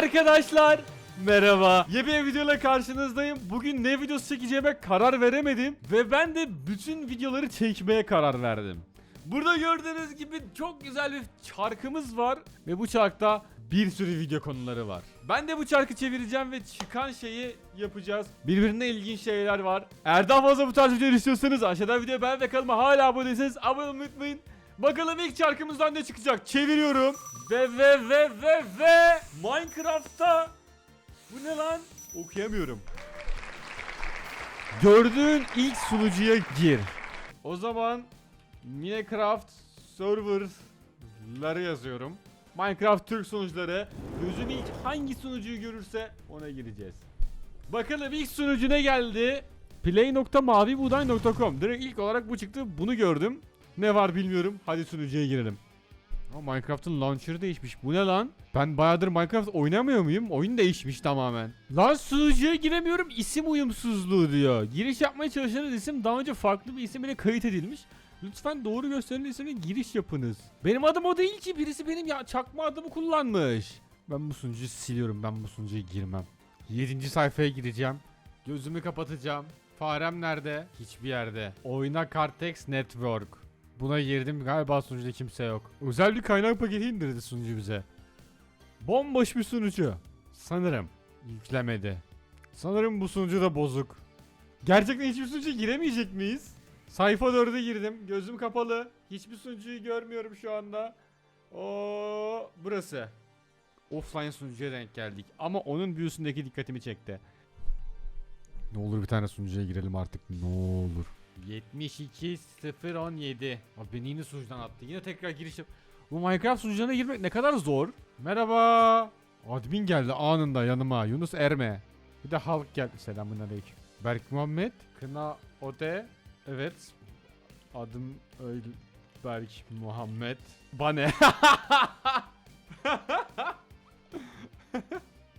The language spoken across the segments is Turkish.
Arkadaşlar merhaba. Yepyeni videoyla karşınızdayım. Bugün ne videosu çekeceğime karar veremedim ve ben de bütün videoları çekmeye karar verdim. Burada gördüğünüz gibi çok güzel bir çarkımız var ve bu çarkta bir sürü video konuları var. Ben de bu çarkı çevireceğim ve çıkan şeyi yapacağız. Birbirine ilginç şeyler var. Eğer daha fazla bu tarz videolar istiyorsanız aşağıdan videoyu beğen ve kanalıma hala abone değilseniz abone olmayı unutmayın. Bakalım ilk çarkımızdan ne çıkacak? Çeviriyorum. Ve ve ve ve ve Minecraft'ta bu ne lan? Okuyamıyorum. Gördüğün ilk sunucuya gir. O zaman Minecraft serverları yazıyorum. Minecraft Türk sunucuları. Gözüm ilk hangi sunucuyu görürse ona gireceğiz. Bakalım ilk sunucu ne geldi? Play.mavibuğday.com Direkt ilk olarak bu çıktı. Bunu gördüm. Ne var bilmiyorum. Hadi sunucuya girelim. Ama Minecraft'ın launcher'ı değişmiş. Bu ne lan? Ben bayağıdır Minecraft oynamıyor muyum? Oyun değişmiş tamamen. Lan sunucuya giremiyorum. İsim uyumsuzluğu diyor. Giriş yapmaya çalıştığınız isim daha önce farklı bir isim ile kayıt edilmiş. Lütfen doğru gösterilen isimle giriş yapınız. Benim adım o değil ki. Birisi benim ya çakma adımı kullanmış. Ben bu sunucuyu siliyorum. Ben bu sunucuya girmem. 7. sayfaya gireceğim. Gözümü kapatacağım. Farem nerede? Hiçbir yerde. Oyna Cartex Network. Buna girdim galiba sunucuda kimse yok. Özel bir kaynak paketi indirdi sunucu bize. Bomboş bir sunucu. Sanırım. Yüklemedi. Sanırım bu sunucu da bozuk. Gerçekten hiçbir sunucuya giremeyecek miyiz? Sayfa 4'e girdim. Gözüm kapalı. Hiçbir sunucuyu görmüyorum şu anda. O burası. Offline sunucuya denk geldik. Ama onun bir üstündeki dikkatimi çekti. Ne olur bir tane sunucuya girelim artık. Ne olur. 72017. Abi beni yine sunucudan attı. Yine tekrar giriş yap. Bu Minecraft sunucularına girmek ne kadar zor. Merhaba. Admin geldi anında yanıma. Yunus Erme. Bir de halk geldi. Selamünaleyküm. Berk Muhammed. Kına Ode. Evet. Adım öyle Berk Muhammed. Bane.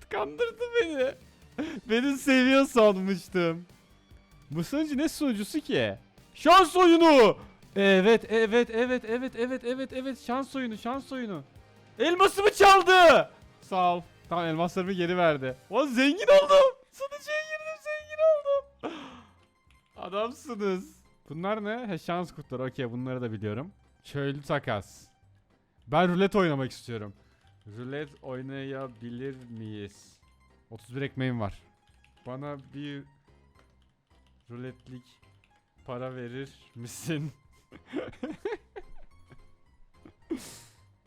Kandırdı beni. Beni seviyor sanmıştım. Bu sunucu ne sunucusu ki? Şans oyunu. Evet, evet, evet, evet, evet, evet, evet. Şans oyunu, şans oyunu. Elmasımı çaldı. Sağ ol. Tamam elmaslarımı geri verdi. O zengin oldum. Sunucuya girdim zengin oldum. Adamsınız. Bunlar ne? He, şans kurtları. Okey bunları da biliyorum. Çöllü takas. Ben rulet oynamak istiyorum. Rulet oynayabilir miyiz? 31 ekmeğim var. Bana bir ruletlik para verir misin?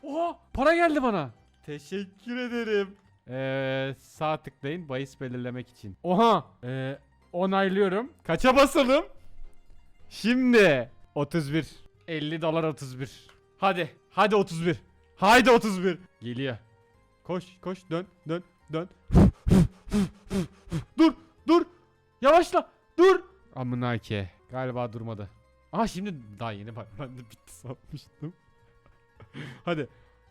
Oha! Para geldi bana. Teşekkür ederim. Ee, sağ tıklayın bahis belirlemek için. Oha! Ee, onaylıyorum. Kaça basalım? Şimdi 31. 50 dolar 31. Hadi. Hadi 31. Haydi 31. Geliyor. Koş koş dön dön dön. dur dur. Yavaşla. Dur. Amına ki. Galiba durmadı. Aha şimdi daha yeni bak ben de bitti sanmıştım. Hadi.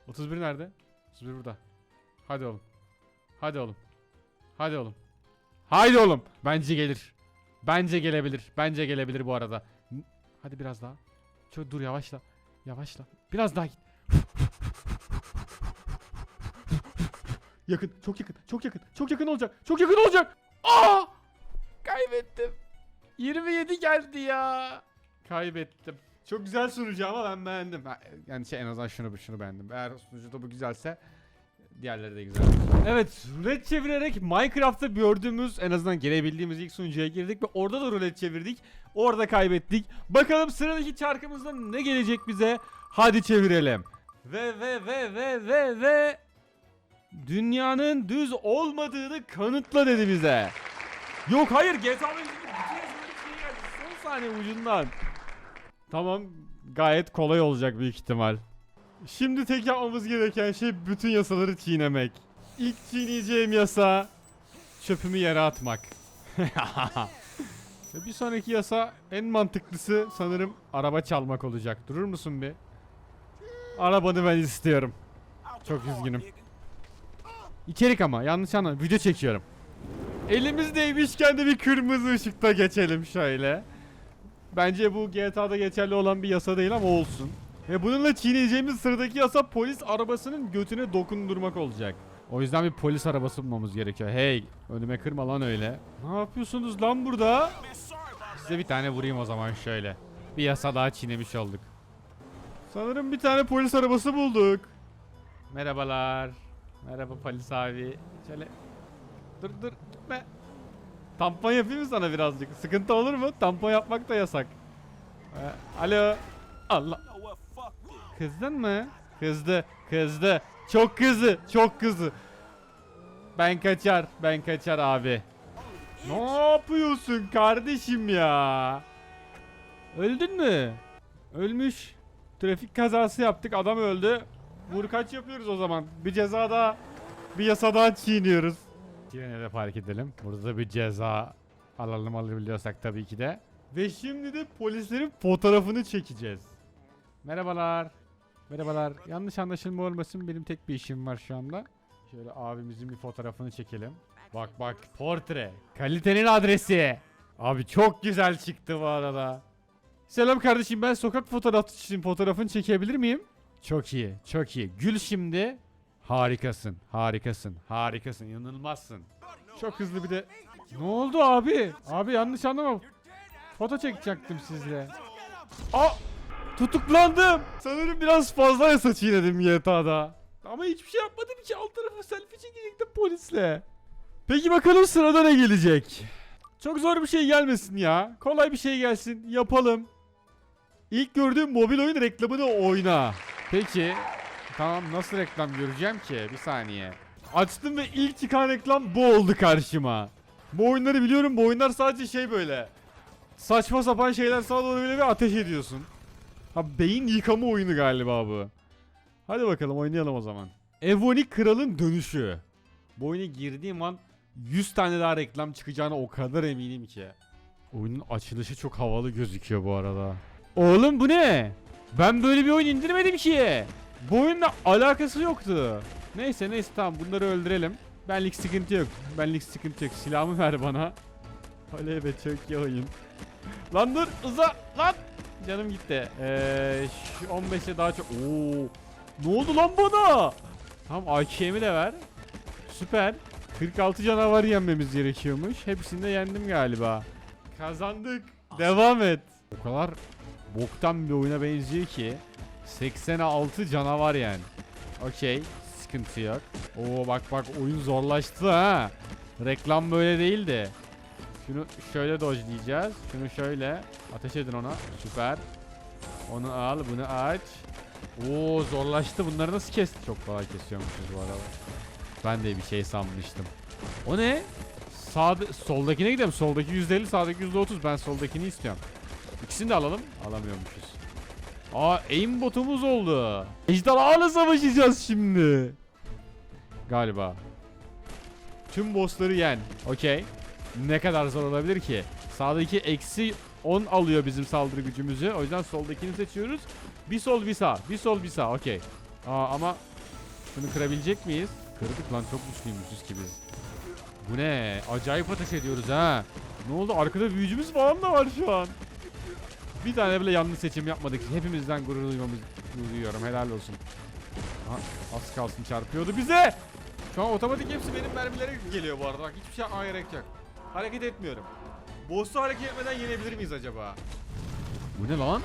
31 nerede? 31 burada. Hadi oğlum. Hadi oğlum. Hadi oğlum. Haydi oğlum. Bence gelir. Bence gelebilir. Bence gelebilir bu arada. Hadi biraz daha. Çok dur yavaşla. Yavaşla. Biraz daha git. yakın. Çok yakın. Çok yakın. Çok yakın olacak. Çok yakın olacak. Aa! Kaybettim. 27 geldi ya. Kaybettim. Çok güzel sunucu ama ben beğendim. Yani şey en azından şunu şunu beğendim. Eğer sunucu da bu güzelse diğerleri de güzel. Evet, rulet çevirerek Minecraft'ta gördüğümüz en azından gelebildiğimiz ilk sunucuya girdik ve orada da rulet çevirdik. Orada kaybettik. Bakalım sıradaki çarkımızda ne gelecek bize? Hadi çevirelim. Ve ve ve ve ve ve dünyanın düz olmadığını kanıtla dedi bize. Yok hayır GTA 5'teki bütün yazıları şey geldi. Saniye ucundan. Tamam gayet kolay olacak büyük ihtimal. Şimdi tek yapmamız gereken şey bütün yasaları çiğnemek. İlk çiğneyeceğim yasa çöpümü yere atmak. Bir sonraki yasa en mantıklısı sanırım araba çalmak olacak. Durur musun bir? Arabanı ben istiyorum. Çok üzgünüm. İçerik ama yanlış anlama video çekiyorum. Elimizdeymişken de bir kırmızı ışıkta geçelim şöyle. Bence bu GTA'da geçerli olan bir yasa değil ama olsun. Ve bununla çiğneyeceğimiz sıradaki yasa polis arabasının götüne dokundurmak olacak. O yüzden bir polis arabası bulmamız gerekiyor. Hey önüme kırma lan öyle. Ne yapıyorsunuz lan burada? Size bir tane vurayım o zaman şöyle. Bir yasa daha çiğnemiş olduk. Sanırım bir tane polis arabası bulduk. Merhabalar. Merhaba polis abi. Şöyle. Dur dur gitme. Tampon yapayım mı sana birazcık? Sıkıntı olur mu? Tampon yapmak da yasak. Ee, alo. Allah. Kızdın mı? Kızdı. Kızdı. Çok kızdı. Çok kızdı. Ben kaçar. Ben kaçar abi. Ne yapıyorsun kardeşim ya? Öldün mü? Ölmüş. Trafik kazası yaptık. Adam öldü. Vur kaç yapıyoruz o zaman. Bir ceza daha. Bir yasa daha çiğniyoruz. Yine de fark edelim. Burada da bir ceza alalım alabiliyorsak tabii ki de. Ve şimdi de polislerin fotoğrafını çekeceğiz. Merhabalar. Merhabalar. Yanlış anlaşılma olmasın benim tek bir işim var şu anda. Şöyle abimizin bir fotoğrafını çekelim. Bak bak portre. Kalitenin adresi. Abi çok güzel çıktı bu arada. Selam kardeşim ben sokak fotoğrafçısıyım. Fotoğrafını çekebilir miyim? Çok iyi. Çok iyi. Gül şimdi. Harikasın. Harikasın. Harikasın. Yanılmazsın. Çok hızlı bir de. Ne oldu abi? Abi yanlış anlama. Foto çekecektim sizle. Aa! Tutuklandım. Sanırım biraz fazla yasa çiğnedim YTA'da. Ama hiçbir şey yapmadım ki. Alt tarafı selfie çekecektim polisle. Peki bakalım sırada ne gelecek? Çok zor bir şey gelmesin ya. Kolay bir şey gelsin. Yapalım. İlk gördüğüm mobil oyun reklamını oyna. Peki. Tamam nasıl reklam göreceğim ki? Bir saniye. Açtım ve ilk çıkan reklam bu oldu karşıma. Bu oyunları biliyorum. Bu oyunlar sadece şey böyle. Saçma sapan şeyler sana doğru böyle bir ateş ediyorsun. Ha beyin yıkama oyunu galiba bu. Hadi bakalım oynayalım o zaman. Evonik Kral'ın dönüşü. Bu oyuna girdiğim an 100 tane daha reklam çıkacağına o kadar eminim ki. Oyunun açılışı çok havalı gözüküyor bu arada. Oğlum bu ne? Ben böyle bir oyun indirmedim ki. Bu oyunla alakası yoktu. Neyse neyse tamam bunları öldürelim. Benlik sıkıntı yok. Benlik sıkıntı yok. Silahımı ver bana. Oley be çok iyi oyun. Lan dur uza lan. Canım gitti. Şu 15'e daha çok. Oo. Ne oldu lan bana? Tamam AKM'i de ver. Süper. 46 canavar yenmemiz gerekiyormuş. Hepsini de yendim galiba. Kazandık. Devam et. O kadar boktan bir oyuna benziyor ki. 86 canavar yani. Okey. Sıkıntı yok. Oo bak bak oyun zorlaştı ha. Reklam böyle değildi. Şunu şöyle dodge'layacağız. Şunu şöyle. Ateş edin ona. Süper. Onu al. Bunu aç. Oo zorlaştı. Bunları nasıl kesti? Çok kolay kesiyormuşuz bu arada. Ben de bir şey sanmıştım. O ne? Sağda, soldakine gidelim. Soldaki %50, sağdaki %30. Ben soldakini istiyorum. İkisini de alalım. Alamıyormuşuz. Aa aim botumuz oldu. Ejderhalarla savaşacağız şimdi. Galiba. Tüm bossları yen. Okey. Ne kadar zor olabilir ki? Sağdaki eksi 10 alıyor bizim saldırı gücümüzü. O yüzden soldakini seçiyoruz. Bir sol bir sağ. Bir sol bir sağ. Okey. Aa ama şunu kırabilecek miyiz? Kırdık lan çok güçlüymüşüz ki biz. Bu ne? Acayip ateş ediyoruz ha. Ne oldu? Arkada büyücümüz falan da var şu an. Bir tane bile yanlış seçim yapmadık. Hepimizden gurur duymamız duyuyorum. Helal olsun. Aha, az kalsın çarpıyordu bize. Şu an otomatik hepsi benim mermilere geliyor bu arada. Bak hiçbir şey gerek yok. Hareket etmiyorum. Boss'u hareket etmeden yenebilir miyiz acaba? Bu ne lan?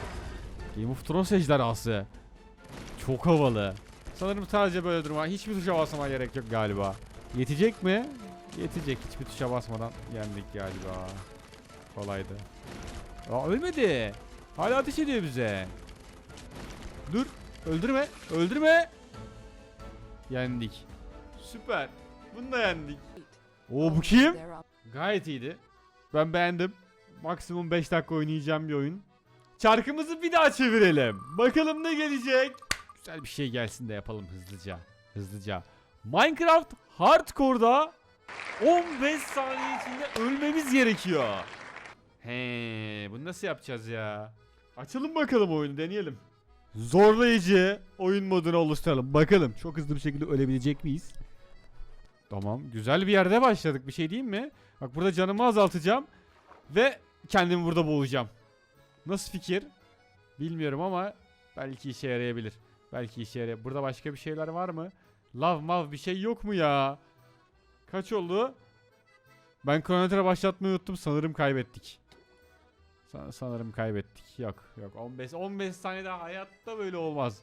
Game of Thrones ejderhası. Çok havalı. Sanırım sadece böyle durma. Hiçbir tuşa basmama gerek yok galiba. Yetecek mi? Yetecek. Hiçbir tuşa basmadan yendik galiba. Kolaydı. Aa ölmedi. Hala ateş ediyor bize. Dur. Öldürme. Öldürme. Yendik. Süper. Bunu da yendik. Oo bu kim? Gayet iyiydi. Ben beğendim. Maksimum 5 dakika oynayacağım bir oyun. Çarkımızı bir daha çevirelim. Bakalım ne gelecek. Güzel bir şey gelsin de yapalım hızlıca. Hızlıca. Minecraft Hardcore'da 15 saniye içinde ölmemiz gerekiyor. He, bunu nasıl yapacağız ya? Açalım bakalım oyunu deneyelim. Zorlayıcı oyun modunu oluşturalım. Bakalım çok hızlı bir şekilde ölebilecek miyiz? Tamam. Güzel bir yerde başladık. Bir şey diyeyim mi? Bak burada canımı azaltacağım. Ve kendimi burada boğacağım. Nasıl fikir? Bilmiyorum ama belki işe yarayabilir. Belki işe yarayabilir. Burada başka bir şeyler var mı? Lav mav bir şey yok mu ya? Kaç oldu? Ben kronometre başlatmayı unuttum. Sanırım kaybettik. Sa- sanırım kaybettik. Yok yok 15 15 saniyede hayatta böyle olmaz.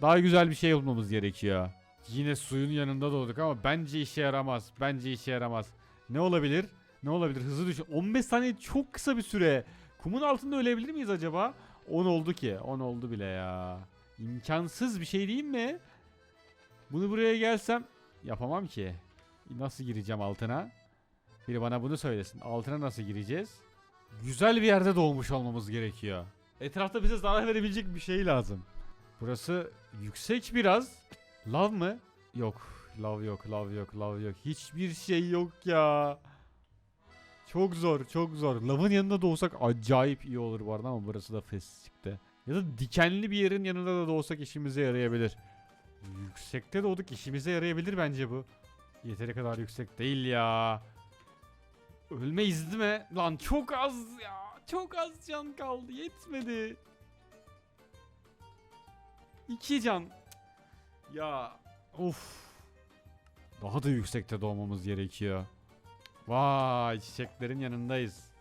Daha güzel bir şey bulmamız gerekiyor. Yine suyun yanında doğduk ama bence işe yaramaz. Bence işe yaramaz. Ne olabilir? Ne olabilir? Hızlı düşün. 15 saniye çok kısa bir süre. Kumun altında ölebilir miyiz acaba? 10 oldu ki. 10 oldu bile ya. İmkansız bir şey değil mi? Bunu buraya gelsem yapamam ki. Nasıl gireceğim altına? Biri bana bunu söylesin. Altına nasıl gireceğiz? Güzel bir yerde doğmuş olmamız gerekiyor. Etrafta bize zarar verebilecek bir şey lazım. Burası yüksek biraz. Lav mı? Yok. Lav yok, lav yok, lav yok. Hiçbir şey yok ya. Çok zor, çok zor. Lavın yanında doğsak acayip iyi olur bu arada ama burası da fes çıktı. Ya da dikenli bir yerin yanında da doğsak işimize yarayabilir. Yüksekte doğduk işimize yarayabilir bence bu. Yeteri kadar yüksek değil ya. Ölmeyiz değil mi? Lan çok az ya. Çok az can kaldı. Yetmedi. İki can. Ya of. Daha da yüksekte doğmamız gerekiyor. Vay çiçeklerin yanındayız.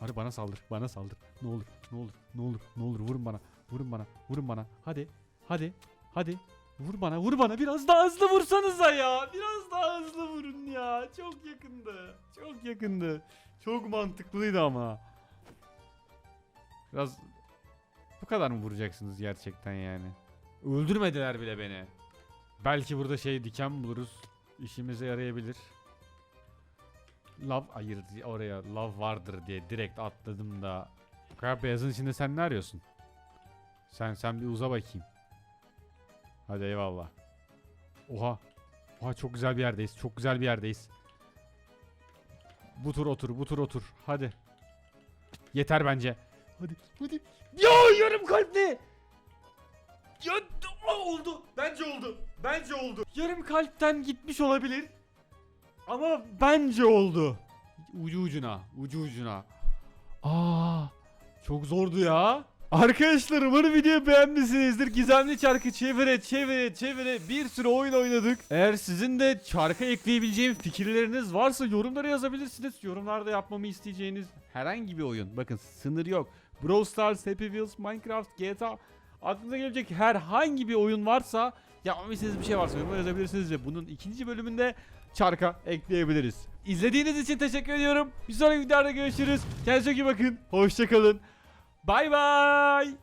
Hadi bana saldır. Bana saldır. Ne olur. Ne olur. Ne olur. Ne olur. Vurun bana. Vurun bana. Vurun bana. Hadi. Hadi. Hadi. Vur bana. Vur bana. Biraz daha hızlı vursanıza ya. Biraz daha hızlı vurun ya. Çok yakındı. Çok yakındı. Çok mantıklıydı ama. Biraz bu kadar mı vuracaksınız gerçekten yani? Öldürmediler bile beni. Belki burada şey diken buluruz. İşimize yarayabilir. Lav hayır oraya lav vardır diye direkt atladım da. Kadar beyazın içinde sen ne arıyorsun? Sen sen bir uza bakayım. Hadi eyvallah. Oha. Oha çok güzel bir yerdeyiz. Çok güzel bir yerdeyiz. Bu tur otur, bu tur otur. Hadi. Yeter bence. Hadi, hadi. Ya yarım kalp ne? Ya oldu. Bence oldu. Bence oldu. Yarım kalpten gitmiş olabilir. Ama bence oldu. Ucu ucuna, ucu ucuna. Aa, çok zordu ya. Arkadaşlar umarım videoyu beğenmişsinizdir. Gizemli çarkı çevire çevire çevire bir sürü oyun oynadık. Eğer sizin de çarka ekleyebileceğim fikirleriniz varsa yorumlara yazabilirsiniz. Yorumlarda yapmamı isteyeceğiniz herhangi bir oyun. Bakın sınır yok. Brawl Stars, Happy Wheels, Minecraft, GTA aklınıza gelecek herhangi bir oyun varsa yapmamı istediğiniz bir şey varsa yorumlara yazabilirsiniz ve bunun ikinci bölümünde çarka ekleyebiliriz. İzlediğiniz için teşekkür ediyorum. Bir sonraki videoda görüşürüz. Kendinize iyi bakın. Hoşçakalın. バイバイ。